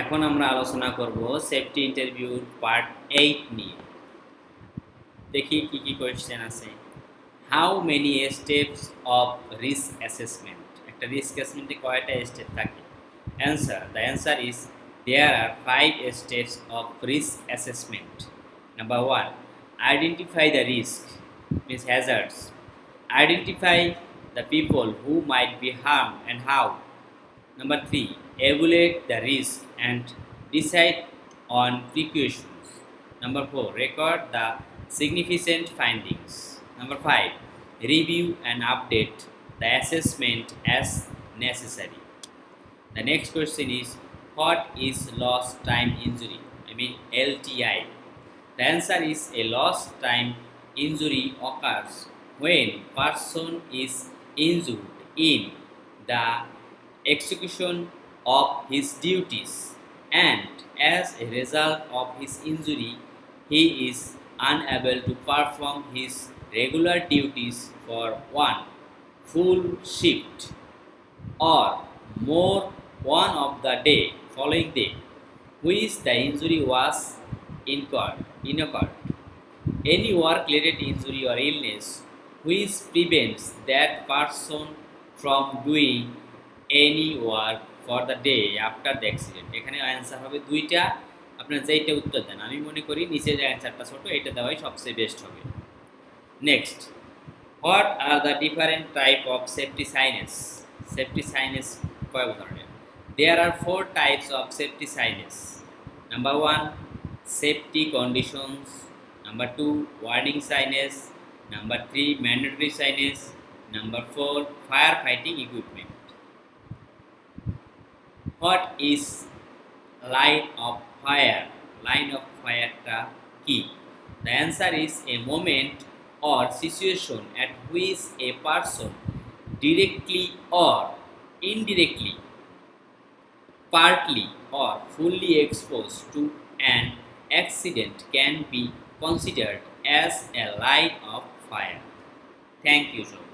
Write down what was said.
এখন আমরা আলোচনা করব সেফটি ইন্টারভিউর পার্ট এইট নিয়ে। দেখি কি কি কোয়েশ্চেন আছে। How many steps of risk assessment একটা রিস্ক অ্যাসেসমেন্টে কয়টা স্টেপ থাকে? Answer the answer is there are five steps of risk assessment number one identify the risk means hazards. Identify the people who might be harmed and how. Number 3 evaluate the risk and decide on precautions. Number 4 record the significant findings. Number 5 review and update the assessment as necessary. The next question is what is lost time injury? I mean lti the answer is a lost time injury occurs when person is injured in the execution of his duties and as a result of his injury he is unable to perform his regular duties for one full shift or more one of the day following day which the injury was incurred incurred any work related injury or illness which prevents that person from doing any work for the day after the accident. এখানে answer হবে দুইটা, আপনার যেইটা উত্তর দেন। আমি মনে করি নিচে যে অ্যান্সারটা ছোট এটা দেওয়াই সবচেয়ে বেস্ট হবে। Next what are the different type of safety signs safety signs কয় ধরনের? There are four types of safety signs number one safety conditions number 2 warning signage number 3 mandatory signage number 4 firefighting equipment. what is line of fire line of fire টা কি the answer is a moment or situation at which a person directly or indirectly partly or fully exposed to an accident can be considered as a line of fire. Thank you so much.